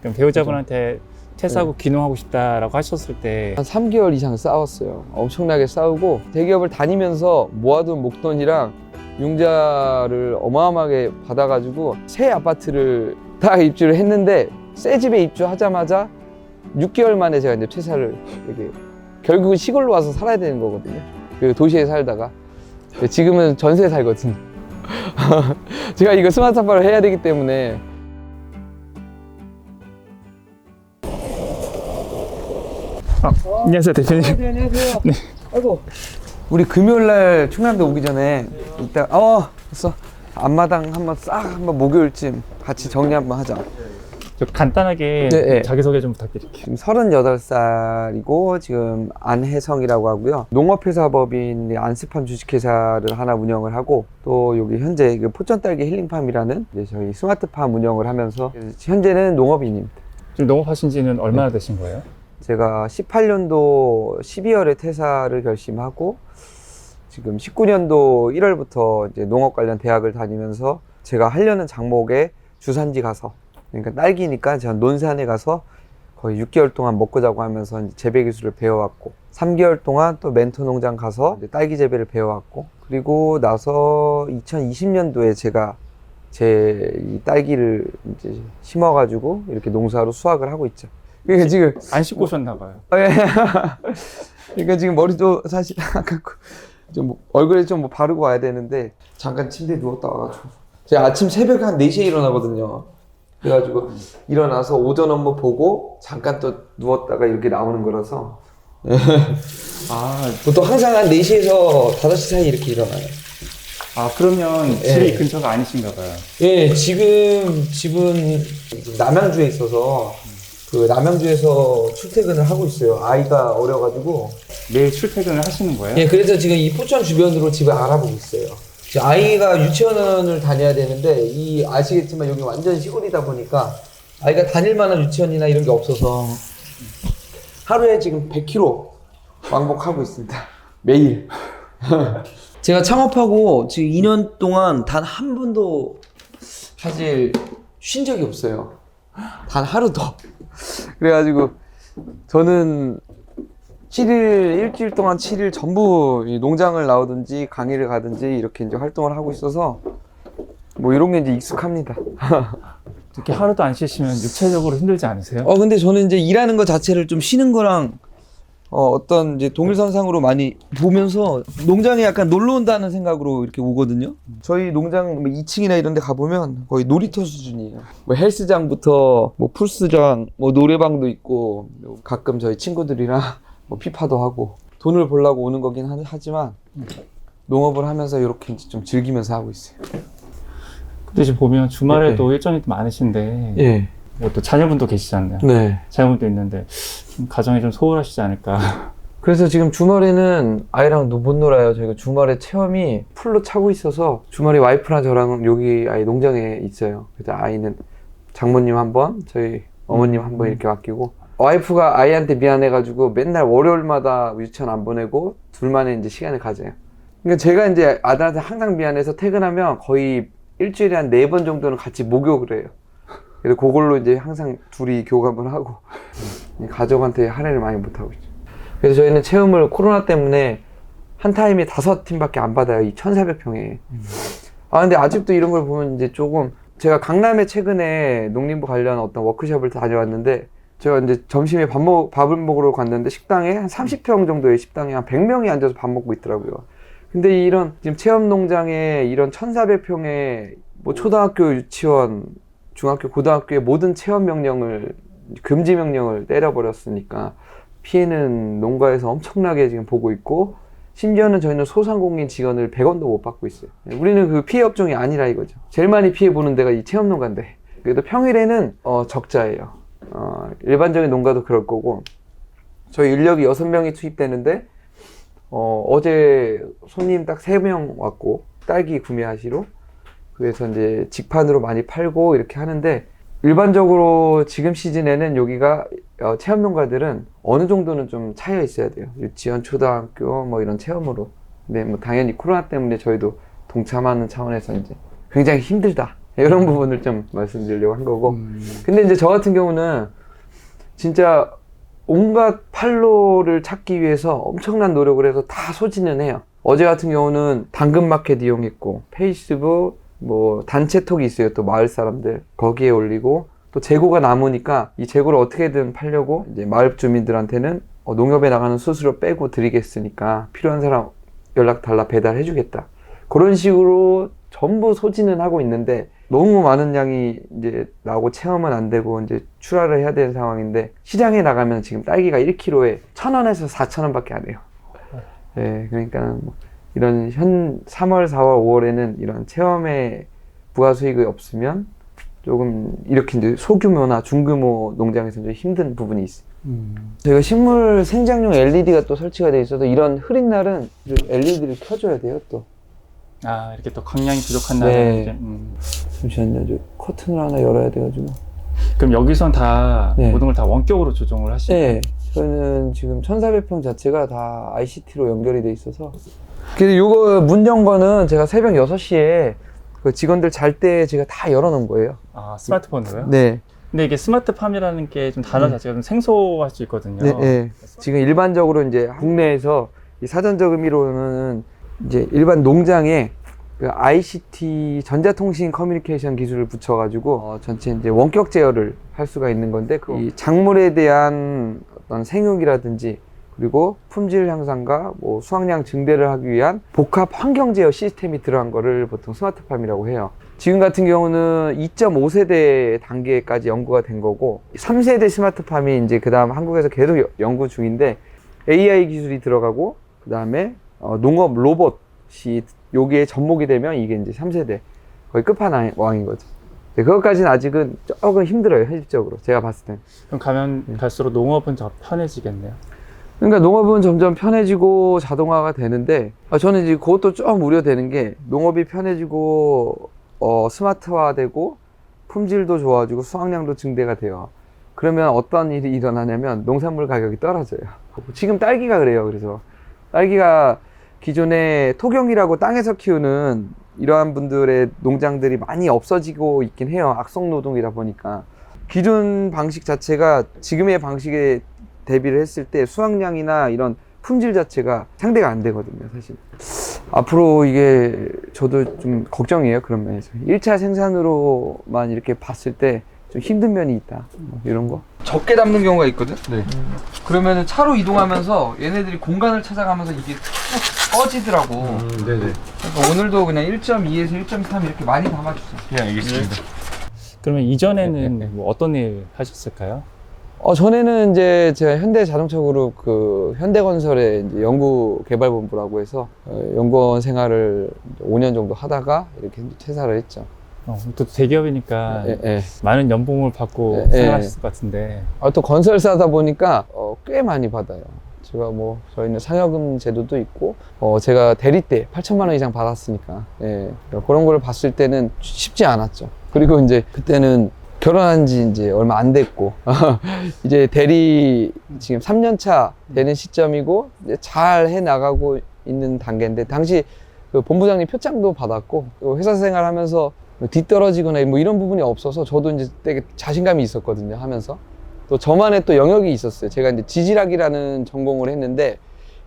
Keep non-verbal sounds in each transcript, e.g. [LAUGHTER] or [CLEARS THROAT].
그럼 배우자분한테 퇴사하고 귀농하고 싶다라고 하셨을 때 한 3개월 이상 싸웠어요. 엄청나게 싸우고 대기업을 다니면서 모아둔 목돈이랑 융자를 어마어마하게 받아가지고 새 아파트를 [LAUGHS] 다 입주를 했는데 새 집에 입주하자마자 6개월 만에 제가 이제 퇴사를 이렇게 결국은 시골로 와서 살아야 되는 거거든요. 그 도시에 살다가 지금은 전세에 살거든요. [LAUGHS] 제가 이거 스마트 아파를 해야 되기 때문에 안녕하세요 대표님 네, 안녕하세요. 아이고. 우리 금요일 날 충남도 오기 전에 이따 어 됐어. 앞마당 한번 싹 한번 목요일쯤 같이 정리 한번 하자. 저 간단하게 네, 네. 자기소개 좀 부탁드릴게요 지금 38살이고 지금 안혜성이라고 하고요. 농업회사 법인 안스팜 주식회사를 하나 운영을 하고 또 여기 현재 그 포천딸기 힐링팜이라는 이제 저희 스마트팜 운영을 하면서 현재는 농업인입니다. 지금 농업하신 지는 얼마나 되신 거예요? 제가 18년도 12월에 퇴사를 결심하고 지금 19년도 1월부터 이제 농업 관련 대학을 다니면서 제가 하려는 작목에 주산지 가서 그러니까 딸기니까 제가 논산에 가서 거의 6개월 동안 먹고 자고 하면서 재배 기술을 배워왔고 3개월 동안 또 멘토 농장 가서 딸기 재배를 배워왔고 그리고 나서 2020년도에 제가 제이 딸기를 이제 심어가지고 이렇게 농사로 수확을 하고 있죠. 그러니까 지금 안 씻고 오셨나 봐요. 아, 예. [LAUGHS] 그러니까 지금 머리도 사실 [LAUGHS] 좀 뭐- 얼굴에 좀 뭐 바르고 와야 되는데 잠깐 침대 에 누웠다 와가지고. 제가 아침 새벽 한 4시에 일어나거든요. 그래가지고 일어나서 오전 업무 보고 잠깐 또 누웠다가 이렇게 나오는 거라서. [LAUGHS] 아, 보통 항상 한 4시에서 5시 사이 이렇게 일어나요. 아 그러면 예. 집이 근처가 아니신가 봐요. 예 지금 집은 남양주에 있어서 그 남양주에서 출퇴근을 하고 있어요 아이가 어려가지고 매일 출퇴근을 하시는 거예요? 예, 그래서 지금 이 포천 주변으로 집을 알아보고 있어요. 지금 아이가 유치원을 다녀야 되는데 이 아시겠지만 여기 완전 시골이다 보니까 아이가 다닐 만한 유치원이나 이런 게 없어서 하루에 지금 100km 왕복하고 있습니다. 매일. [LAUGHS] 제가 창업하고 지금 2년 동안 단 한 번도 사실 쉰 적이 없어요. 단 하루도. 그래가지고 저는 7일, 일주일 동안 7일 전부 이 농장을 나오든지 강의를 가든지 이렇게 이제 활동을 하고 있어서 뭐 이런 게 이제 익숙합니다. 이렇게 하루도 안 쉬시면 육체적으로 힘들지 않으세요? 어, 근데 저는 이제 일하는 거 자체를 좀 쉬는 거랑 어, 어떤 이제 동일선상으로 많이 보면서 농장에 약간 놀러 온다는 생각으로 이렇게 오거든요. 저희 농장 뭐 2층이나 이런 데 가보면 거의 놀이터 수준이에요. 뭐 헬스장부터 뭐 풀스장, 뭐 노래방도 있고 가끔 저희 친구들이랑 [LAUGHS] 뭐 피파도 하고 돈을 벌려고 오는 거긴 하- 하지만 농업을 하면서 이렇게 좀 즐기면서 하고 있어요. 근데 지금 보면 주말에도 일정이 또 많으신데 예. 뭐 또 자녀분도 계시잖아요 네. 자녀분도 있는데 좀 가정이 좀 소홀하시지 않을까 [LAUGHS] 그래서 지금 주말에는 아이랑 노- 못 놀아요. 저희가 주말에 체험이 풀로 차고 있어서 주말에 와이프랑 저랑 여기 아이 농장에 있어요. 그래서 아이는 장모님 한 번, 저희 어머님 한 번 이렇게 맡기고 와이프가 아이한테 미안해가지고 맨날 월요일마다 유치원 안 보내고 둘만의 이제 시간을 가져요. 그러니까 제가 이제 아들한테 항상 미안해서 퇴근하면 거의 일주일에 한 네 번 정도는 같이 목욕을 해요. 그래서 그걸로 이제 항상 둘이 교감을 하고 [LAUGHS] 가족한테 할애를 많이 못 하고 있죠. 그래서 저희는 체험을 코로나 때문에 한 타임에 다섯 팀밖에 안 받아요. 이 1,400평에. 아, 근데 아직도 이런 걸 보면 이제 조금 제가 강남에 최근에 농림부 관련 어떤 워크숍을 다녀왔는데 제가 이제 점심에 밥 먹, 밥을 먹으러 갔는데 식당에 한 30평 정도의 식당에 한 100명이 앉아서 밥 먹고 있더라고요. 근데 이런 지금 체험 농장에 이런 1,400평의 뭐 초등학교 유치원, 중학교, 고등학교의 모든 체험 명령을 금지 명령을 때려버렸으니까 피해는 농가에서 엄청나게 지금 보고 있고 심지어는 저희는 소상공인 직원을 100원도 못 받고 있어요. 우리는 그 피해 업종이 아니라 이거죠. 제일 많이 피해 보는 데가 이 체험 농가인데 그래도 평일에는 어, 적자예요. 어, 일반적인 농가도 그럴 거고 저희 인력이 6명이 투입되는데 어, 어제 손님 딱 3명 왔고 딸기 구매하시러 그래서 이제 직판으로 많이 팔고 이렇게 하는데 일반적으로 지금 시즌에는 여기가 어, 체험 농가들은 어느 정도는 좀 차여 있어야 돼요. 유치원, 초등학교 뭐 이런 체험으로. 근데 뭐 당연히 코로나 때문에 저희도 동참하는 차원에서 이제 굉장히 힘들다. 이런 부분을 좀 말씀드리려고 한 거고. 음, 근데 이제 저 같은 경우는 진짜 온갖 판로를 찾기 위해서 엄청난 노력을 해서 다 소진은 해요. 어제 같은 경우는 당근마켓 이용했고, 페이스북, 뭐, 단체톡이 있어요. 또 마을 사람들. 거기에 올리고, 또 재고가 남으니까 이 재고를 어떻게든 팔려고 이제 마을 주민들한테는 어, 농협에 나가는 수수료 빼고 드리겠으니까 필요한 사람 연락 달라 배달해 주겠다. 그런 식으로 전부 소진은 하고 있는데 너무 많은 양이 이제 나오고 체험은 안 되고 이제 출하를 해야 되는 상황인데 시장에 나가면 지금 딸기가 1kg에 1,000원에서 4,000원 밖에 안 해요. 예, 그러니까 뭐 이런 현 3월, 4월, 5월에는 이런 체험에 부가 수익이 없으면 조금 이렇게 이제 소규모나 중규모 농장에서 좀 힘든 부분이 있어요. 음. 저희가 식물 생장용 LED가 또 설치가 돼 있어서 이런 흐린 날은 LED를 켜줘야 돼요 또. 아 이렇게 또 광량이 부족한 네. 날은 이제 음. 잠시만요. 저 커튼을 하나 열어야 돼가지고. 그럼 여기선 다 네. 모든 걸 다 원격으로 조정을 하시나요? 네. 저는 지금 1400평 자체가 다 ICT로 연결이 돼 있어서. 근데 요거 문정거는 제가 새벽 6시에 그 직원들 잘 때 제가 다 열어놓은 거예요. 아 스마트폰으로요? 네. 근데 이게 스마트팜이라는 게 좀 단어 네. 자체가 좀 생소할 수 있거든요. 네, 네. 지금 일반적으로 이제 국내에서 이 사전적 의미로는 이제 일반 농장에 그 ICT 전자통신 커뮤니케이션 기술을 붙여가지고 어, 전체 이제 원격 제어를 할 수가 있는 건데 그 이 작물에 대한 어떤 생육이라든지 그리고 품질 향상과 뭐 수확량 증대를 하기 위한 복합 환경 제어 시스템이 들어간 거를 보통 스마트팜이라고 해요. 지금 같은 경우는 2.5세대 단계까지 연구가 된 거고 3세대 스마트팜이 이제 그 다음 한국에서 계속 여- 연구 중인데 AI 기술이 들어가고 그 다음에 어, 농업 로봇 이 여기에 접목이 되면 이게 이제 3세대 거의 끝판왕인 거죠. 네, 그것까지는 아직은 조금 힘들어요 현실적으로 제가 봤을 땐. 그럼 가면 네. 갈수록 농업은 더 편해지겠네요. 그러니까 농업은 점점 편해지고 자동화가 되는데 아, 저는 이제 그것도 좀 우려되는 게 농업이 편해지고 어, 스마트화되고 품질도 좋아지고 수확량도 증대가 돼요. 그러면 어떤 일이 일어나냐면 농산물 가격이 떨어져요. 지금 딸기가 그래요. 그래서 딸기가 기존에 토경이라고 땅에서 키우는 이러한 분들의 농장들이 많이 없어지고 있긴 해요. 악성 노동이다 보니까 기존 방식 자체가 지금의 방식에 대비를 했을 때 수확량이나 이런 품질 자체가 상대가 안 되거든요, 사실. 앞으로 이게 저도 좀 걱정이에요, 그런 면에서. 1차 생산으로만 이렇게 봤을 때 좀 힘든 면이 있다. 뭐 이런 거. 적게 담는 경우가 있거든? 네. 그러면은 차로 이동하면서 얘네들이 공간을 찾아가면서 이게 툭 꺼지더라고. 네네. 그러니까 오늘도 그냥 1.2에서 1.3 이렇게 많이 담아주세요. 예, 알겠습니다. 그러면 네, 이전에는 뭐 어떤 일 하셨을까요? 어, 전에는 이제 제가 현대 자동차 그룹 그 현대건설의 이제 연구 개발본부라고 해서 어, 연구원 생활을 5년 정도 하다가 이렇게 퇴사를 했죠. 어, 또 대기업이니까 예, 예. 많은 연봉을 받고 예, 예. 생활하셨을 것 같은데 아, 또 건설사다 보니까 어, 꽤 많이 받아요. 제가 뭐 저희는 상여금 제도도 있고 어, 제가 대리 때 8천만 원 이상 받았으니까 예. 그런 걸 봤을 때는 쉽지 않았죠. 그리고 이제 그때는 결혼한 지 이제 얼마 안 됐고 [LAUGHS] 이제 대리 지금 3년 차 되는 시점이고 이제 잘해 나가고 있는 단계인데 당시 그 본부장님 표창도 받았고 또 회사 생활하면서 뒤떨어지거나 뭐 이런 부분이 없어서 저도 이제 되게 자신감이 있었거든요 하면서 또 저만의 또 영역이 있었어요. 제가 이제 지질학이라는 전공을 했는데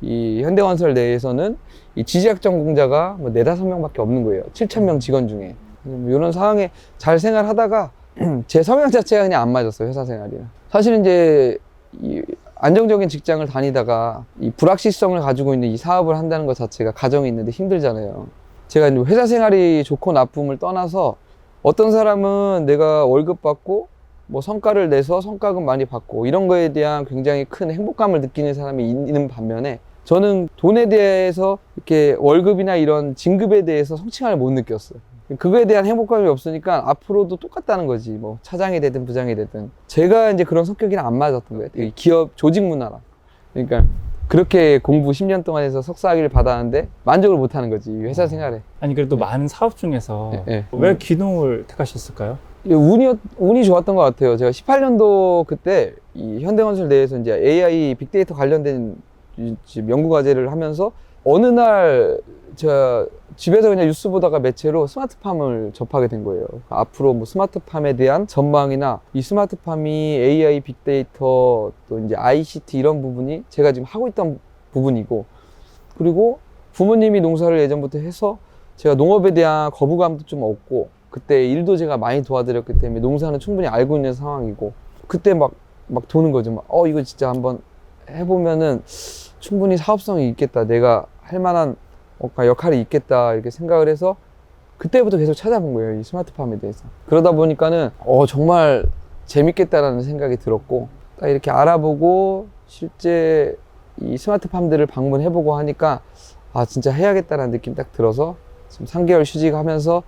이 현대건설 내에서는 이 지질학 전공자가 뭐 네다섯 명밖에 없는 거예요. 7천 명 직원 중에 뭐 이런 상황에 잘 생활하다가 [CLEARS THROAT] 제 성향 자체가 그냥 안 맞았어요 회사 생활이랑. 사실은 이제 이 안정적인 직장을 다니다가 이 불확실성을 가지고 있는 이 사업을 한다는 것 자체가 가정이 있는데 힘들잖아요. 제가 이제 회사 생활이 좋고 나쁨을 떠나서 어떤 사람은 내가 월급 받고 뭐 성과를 내서 성과금 많이 받고 이런 거에 대한 굉장히 큰 행복감을 느끼는 사람이 있는 반면에 저는 돈에 대해서 이렇게 월급이나 이런 진급에 대해서 성취감을 못 느꼈어요. 그거에 대한 행복감이 없으니까 앞으로도 똑같다는 거지. 뭐 차장이 되든 부장이 되든 제가 이제 그런 성격이랑 안 맞았던 거예요. 이 기업 조직 문화랑. 그러니까 그렇게 공부 10년 동안 해서 석사학위를 받았는데 만족을 못 하는 거지. 이 회사 생활에. 아니 그래도 많은 사업 중에서 예, 예. 왜 기농을 택하셨을까요? 운이, 운이 좋았던 것 같아요. 제가 18년도 그때 이 현대건설 내에서 이제 AI 빅데이터 관련된 이 지금 연구 과제를 하면서 어느 날 제가 집에서 그냥 뉴스 보다가 매체로 스마트팜을 접하게 된 거예요. 앞으로 뭐 스마트팜에 대한 전망이나 이 스마트팜이 AI, 빅데이터 또 이제 ICT 이런 부분이 제가 지금 하고 있던 부분이고 그리고 부모님이 농사를 예전부터 해서 제가 농업에 대한 거부감도 좀 없고 그때 일도 제가 많이 도와드렸기 때문에 농사는 충분히 알고 있는 상황이고 그때 막 막 도는 거죠. 막, 어 이거 진짜 한번 해보면은 충분히 사업성이 있겠다. 내가 할 만한 뭔가 역할이 있겠다 이렇게 생각을 해서 그때부터 계속 찾아본 거예요. 이 스마트팜에 대해서. 그러다 보니까는 어 정말 재밌겠다라는 생각이 들었고 딱 이렇게 알아보고 실제 이 스마트팜들을 방문해보고 하니까 아 진짜 해야겠다라는 느낌 딱 들어서 지금 3개월 휴직하면서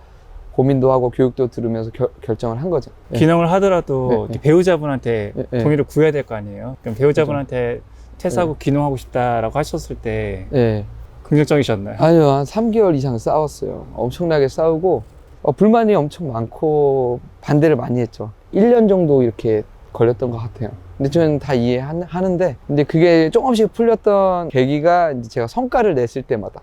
고민도 하고 교육도 들으면서 결, 결정을 한 거죠. 네. 기능을 하더라도 네, 네. 배우자분한테 네, 네. 동의를 구해야 될 거 아니에요. 그럼 배우자분한테 퇴사하고 기능하고 싶다라고 하셨을 때 네. 긍정적이셨나요? 아니요, 한 3개월 이상 싸웠어요. 엄청나게 싸우고, 어, 불만이 엄청 많고, 반대를 많이 했죠. 1년 정도 이렇게 걸렸던 것 같아요. 근데 저는 다 이해하는데, 근데 그게 조금씩 풀렸던 계기가 이제 제가 성과를 냈을 때마다.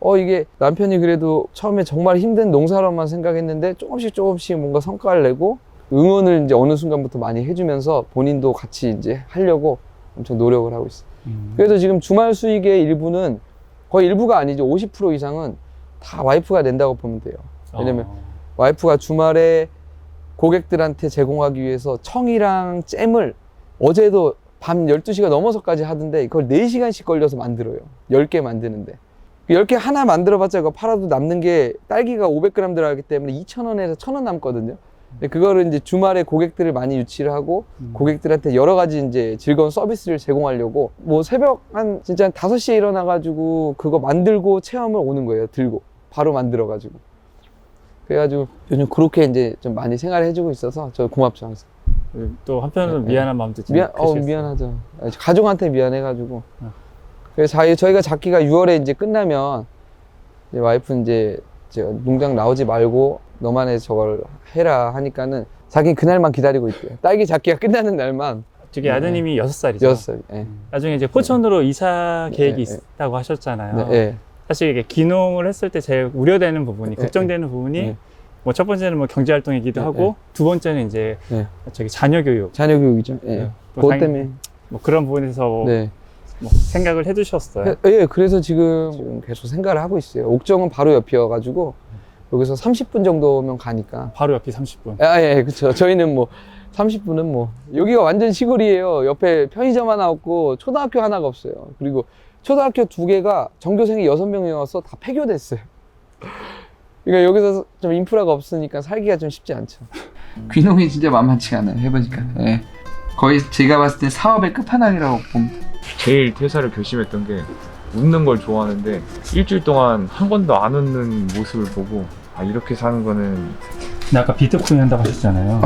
어, 이게 남편이 그래도 처음에 정말 힘든 농사로만 생각했는데, 조금씩 조금씩 뭔가 성과를 내고, 응원을 이제 어느 순간부터 많이 해주면서 본인도 같이 이제 하려고 엄청 노력을 하고 있어요. 음. 그래서 지금 주말 수익의 일부는 거의 일부가 아니죠. 50% 이상은 다 와이프가 낸다고 보면 돼요. 왜냐면 어. 와이프가 주말에 고객들한테 제공하기 위해서 청이랑 잼을 어제도 밤 12시가 넘어서까지 하던데 그걸 4시간씩 걸려서 만들어요. 10개 만드는데. 그 10개 하나 만들어봤자 이거 팔아도 남는 게 딸기가 500g 들어가기 때문에 2,000원에서 1,000원 남거든요. 근데 그거를 이제 주말에 고객들을 많이 유치를 하고 음. 고객들한테 여러 가지 이제 즐거운 서비스를 제공하려고 뭐 새벽 한 진짜 한 5시에 일어나 가지고 그거 만들고 체험을 오는 거예요. 들고. 바로 만들어 가지고. 그래 가지고 요즘 그렇게 이제 좀 많이 생활을 해주고 있어서 저 고맙죠. 항상. 또 한편으로 네, 네. 미안한 마음도 좀 미안, 어. 미안하죠. 아니, 가족한테 미안해가지고. 어. 그래서 저희, 저희가 작기가 6월에 이제 끝나면 이제 와이프는 이제 제가 농장 나오지 말고 너만 해 저걸 해라 하니까는 자기 그날만 기다리고 있대요. 딸기 작기가 끝나는 날만 저기 아드님이 여섯 살이죠. 여섯 살. 예. 나중에 이제 포천으로 이사 계획이 네, 네. 있다고 하셨잖아요. 네, 예. 사실 이게 기농을 했을 때 제일 우려되는 부분이 네, 걱정되는 부분이 네. 뭐첫 번째는 뭐 경제 활동이기도 네, 하고 네. 두 번째는 이제 네. 저기 자녀 교육 자녀 교육이죠. 예. 네. 또 그것 때문에. 뭐 그런 부분에서 네. 뭐 생각을 해두셨어요. 예, 예, 그래서 지금, 지금 계속 생각을 하고 있어요. 옥정은 바로 옆이어가지고 여기서 30분 정도면 가니까. 바로 옆이 30분. 아, 예, 그쵸. 저희는 뭐 30분은 뭐 여기가 완전 시골이에요. 옆에 편의점 하나 없고 초등학교 하나가 없어요. 그리고 초등학교 두 개가 전교생이 여섯 명이어서 다 폐교됐어요. 그러니까 여기서 좀 인프라가 없으니까 살기가 좀 쉽지 않죠. 귀농이 진짜 만만치 않아요. 해보니까. 예. 거의 제가 봤을 때 사업의 끝판왕이라고 봅니다. 제일 퇴사를 결심했던 게 웃는 걸 좋아하는데 일주일 동안 한 번도 안 웃는 모습을 보고 아 이렇게 사는 거는 근데 아까 비트코인 한다고 하셨잖아요.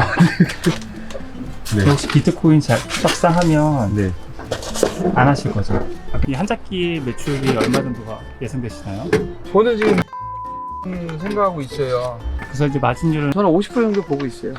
네. 혹시 비트코인 자- 떡상하면 네. 안 하실 거죠? 이 한 작기 매출이 얼마 정도가 예상되시나요? 저는 지금 생각하고 있어요. 그래서 이제 마진율은 저는 50% 정도 보고 있어요.